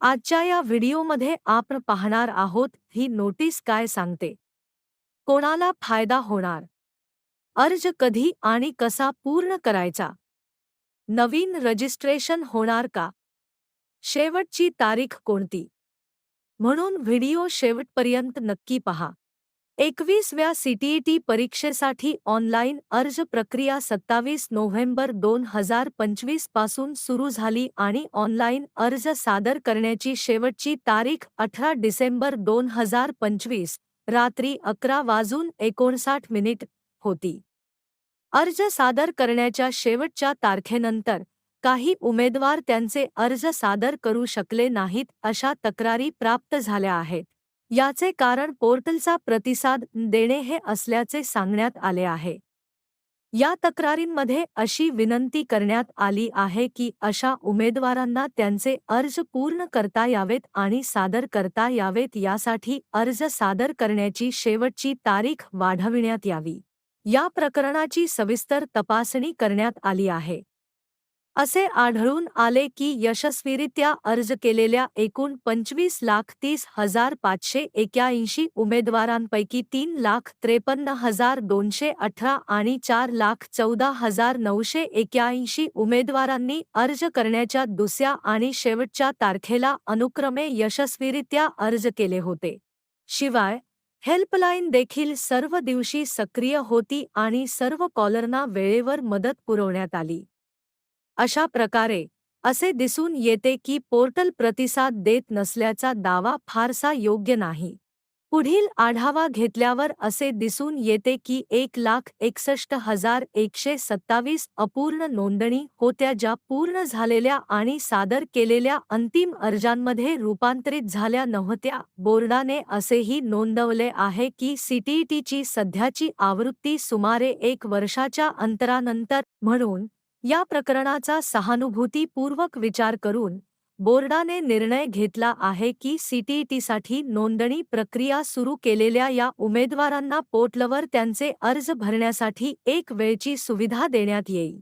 आजच्या या व्हिडिओमध्ये आपण पाहणार आहोत ही नोटीस काय सांगते. कोणाला फायदा होणार? अर्ज कधी आणि कसा पूर्ण करायचा? नवीन रजिस्ट्रेशन होणार का? शेवटची तारीख कोणती? म्हणून व्हिडिओ शेवटपर्यंत नक्की पहा. एकवीसव्या सीटीईटी परीक्षेसाठी ऑनलाईन अर्ज प्रक्रिया सत्तावीस नोव्हेंबर दोन हजार पंचवीसपासून सुरू झाली आणि ऑनलाईन अर्ज सादर करण्याची शेवटची तारीख अठरा डिसेंबर दोन हजार पंचवीस रात्री अकरा वाजून एकोणसाठ मिनिट होती. अर्ज सादर करण्याच्या शेवटच्या तारखेनंतर काही उमेदवार त्यांचे अर्ज सादर करू शकले नाहीत अशा तक्रारी प्राप्त झाल्या आहेत. याचे कारण पोर्टलचा प्रतिसाद देणे हे असल्याचे सांगण्यात आले आहे. या तक्रारींमध्ये अशी विनंती करण्यात आली आहे की अशा उमेदवारांना त्यांचे अर्ज पूर्ण करता यावेत आणि सादर करता यावेत यासाठी अर्ज सादर करण्याची शेवटची तारीख वाढविण्यात यावी. या प्रकरणाची सविस्तर तपासणी करण्यात आली आहे. असे आढळून आले की यशस्वीरित्या अर्ज केलेल्या एकूण पंचवीस लाख तीस हजार पाचशे एक्याऐंशी उमेदवारांपैकी तीन लाख त्रेपन्न हजार दोनशे अठरा आणि चार लाख चौदा हजार नऊशे एक्याऐंशी उमेदवारांनी अर्ज करण्याच्या दुसऱ्या आणि शेवटच्या तारखेला अनुक्रमे यशस्वीरित्या अर्ज केले होते. शिवाय हेल्पलाईन देखील सर्व दिवशी सक्रिय होती आणि सर्व कॉलरना वेळेवर मदत पुरवण्यात आली. अशा प्रकारे असे दिसून येते की पोर्टल प्रतिसाद देत नसल्याचा दावा फारसा योग्य नाही. पुढील आढावा घेतल्यावर असे दिसून येते की एक लाख एकसष्ट हजार एकशे सत्तावीस अपूर्ण नोंदणी होत्या ज्या पूर्ण झालेल्या आणि सादर केलेल्या अंतिम अर्जांमध्ये रूपांतरित झाल्या नव्हत्या. बोर्डाने असेही नोंदवले आहे की सीटीईटीची सध्याची आवृत्ती सुमारे एक वर्षाच्या अंतरानंतर म्हणून या प्रकरणाचा सहानुभूतीपूर्वक विचार करून बोर्डाने निर्णय घेतला आहे की सीटीईटीसाठी नोंदणी प्रक्रिया सुरू केलेल्या या उमेदवारांना पोर्टलवर त्यांचे अर्ज़ भरण्यासाठी एक वेळची सुविधा देण्यात येईल.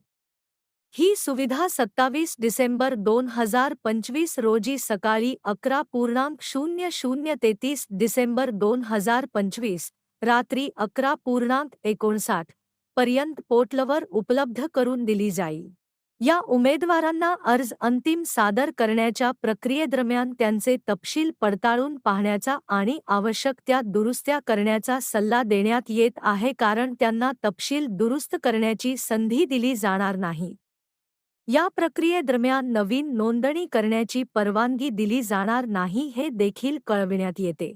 ही सुविधा सत्तावीस डिसेंबर दोन हज़ार पंचवीस रोजी सकाळी अकरा पूर्णांक शून्य शून्य तेतीस डिसेंबर दोन हज़ार पंचवीस, रात्री अकरा पूर्णांक एकोणसाठ पर्यंत पोर्टलवर उपलब्ध करून दिली जाईल. या उमेदवारांना अर्ज अंतिम सादर करण्याच्या प्रक्रियेदरम्यान त्यांचे तपशील पडताळून पाहण्याचा आणि आवश्यक त्या दुरुस्त्या करण्याचा सल्ला देण्यात येत आहे कारण त्यांना तपशील दुरुस्त करण्याची संधी दिली जाणार नाही. या प्रक्रियेदरम्यान नवीन नोंदणी करण्याची परवानगी दिली जाणार नाही हे देखील कळविण्यात येते.